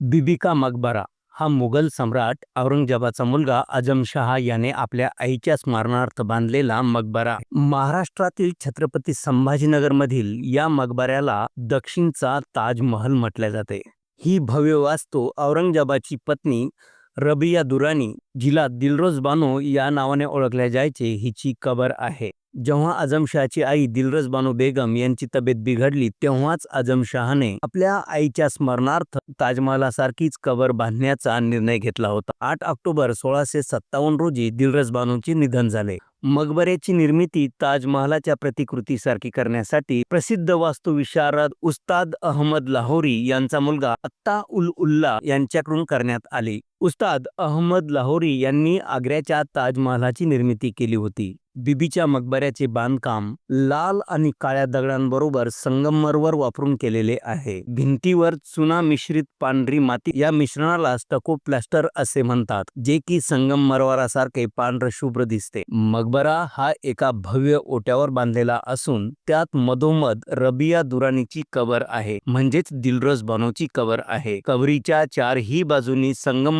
बीबी का मकबरा? हा मुघल सम्राट औरंगजेबाचा मुलगा आजमशहा याने आपल्या आईच्या स्मरणार्थ बांधलेला मकबरा. महाराष्ट्रातील छत्रपती संभाजीनगरमधील या मकबऱ्याला दक्षिणचा ताजमहल म्हटले जाते. ही भव्य वास्तू औरंगजेबाची पत्नी रबिया दुरानी जिला दिलरोज बानो या नावाने ओळखले जायचे हिची कबर आहे. जेव्हा आजमशहाची आई दिलरज बानो बेगम यांची तब्येत बिघडली तेव्हाच आजमशहाने आपल्या आईच्या स्मरणार्थ ताजमहालासारखीच कबर बांधण्याचा निर्णय घेतला होता. आठ ऑक्टोबर सोळाशे सत्तावन्न रोजी दिलरज बानोचे निधन झाले. मकबऱ्याची निर्मिती ताजमहालाच्या प्रतिकृतीसारखी करण्यासाठी प्रसिद्ध वास्तुविशारद उस्ताद अहमद लाहोरी यांचा मुलगा अत्ता उल उल्ला यांच्याकडून करण्यात आली. उस्ताद अहमद लाहोरी यांनी आग्र्याच्या ताजमहालाची निर्मिती केली होती. बिबीच्या मकबऱ्याचे बांधकाम लाल आणि काळ्या दगडांबरोबर संगमरवर वापरून केलेले आहे. भिंतीवर चुना मिश्रित पांढरी माती या मिश्रणाला स्टको प्लास्टर असे म्हणतात जे की संगमरवरासारखे पांढर शुभ्र दिसते. मकबरा हा एका भव्य ओट्यावर बांधलेला असून त्यात मधोमध रबिया दुरानीची कबर आहे म्हणजेच दिलरोज बानोची कबर आहे. कबरीच्या चारही बाजूनी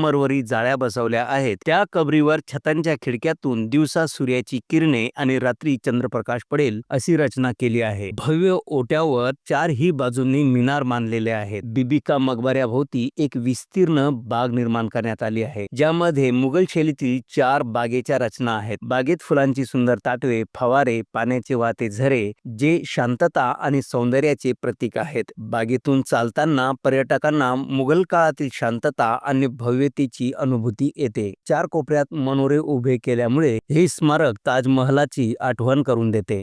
संगमरवरी जाळ्या बसवल्या आहेत. त्या कबरीवर छतांच्या खिडक्यातून दिवसा सूर्याची किरणे आणि रात्री चंद्रप्रकाश पडेल अशी रचना केली आहे. भव्य ओट्यावर चारही बाजूंनी मिनार मानलेले आहेत. बिबिका मकबऱ्याभोवती एक विस्तीर्ण बाग निर्माण करण्यात आली आहे ज्यामध्ये मुघल शैलीतील चार बागेच्या रचना आहेत. बागेत फुलांची सुंदर ताटवे फवारे पाण्याचे वाहते झरे जे शांतता आणि सौंदर्याचे प्रतीक आहेत. बागेतून चालताना पर्यटकांना मुघल काळातील शांतता आणि भव्य शांततेची अनुभूती येते. चार कोपऱ्यात मनोरे उभे केल्यामुळे हे स्मारक ताजमहलाची आठवण करून देते.